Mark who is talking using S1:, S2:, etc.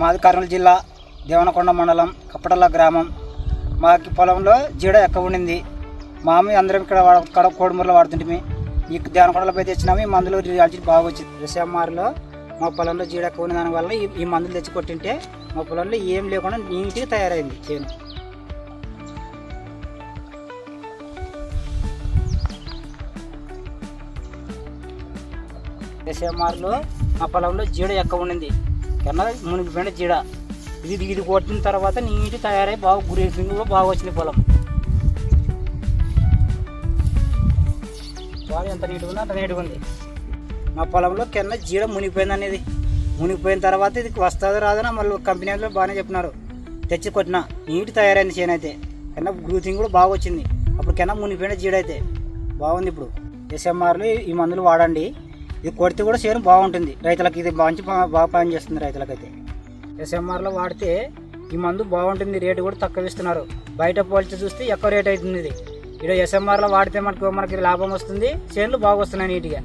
S1: మాది కర్నూలు జిల్లా దేవనకొండ మండలం కప్పటల్ల గ్రామం. మాకి పొలంలో జీడ ఎక్కువ ఉండింది. మామి అందరం ఇక్కడ కడ కోడుమూరలో వాడుతుంటే ఈ దేవనకొండలో పోయి తెచ్చినాము. ఈ మందులు రిజల్ట్ బాగా వచ్చింది. ఎస్ఎంఆర్లో మా పొలంలో జీడ ఎక్కువ ఉన్న దానివల్ల ఈ మందులు తెచ్చి కొట్టింటే మా పొలంలో ఏం లేకుండా నీట్గా తయారైంది చేను. ఎస్ఎంఆర్లో మా పొలంలో జీడ ఎక్కువ ఉండింది. కన్నా మునిగిపోయిన జీడ ఇది ఇది కొట్టిన తర్వాత నీటి తయారై బాగా గ్రీసింగ్ కూడా బాగా వచ్చింది పొలం. బాగా ఎంత నీటుగా ఉంది అంత నీట్గా ఉంది. మా పొలంలో కింద జీడ మునిగిపోయింది అనేది. మునిగిపోయిన తర్వాత ఇది వస్తుందో రాదని మళ్ళీ కంపెనీ వాళ్ళు బాగానే చెప్పినారు. తెచ్చి కొట్టిన. నీటి తయారైంది చేను అయితే. కింద గ్రూతింగ్ కూడా బాగా వచ్చింది. అప్పుడు కన్నా మునిగిపోయిన జీడ అయితే. బాగుంది ఇప్పుడు. ఎస్ఎంఆర్లు ఈ మందులు వాడండి. ఇది కొడితే కూడా చేను బాగుంటుంది. రైతులకు ఇది మంచి బాగా పని చేస్తుంది రైతులకైతే. ఎస్ఎంఆర్లో వాడితే ఈ మందు బాగుంటుంది రేటు కూడా తక్కువ ఇస్తున్నారు. బయట పోల్చి చూస్తే ఎక్కువ రేట్ అవుతుంది ఇది. ఇక్కడ ఎస్ఎంఆర్లో వాడితే మనకు మనకి లాభం వస్తుంది చేనులు బాగా వస్తున్నాయి నీట్గా.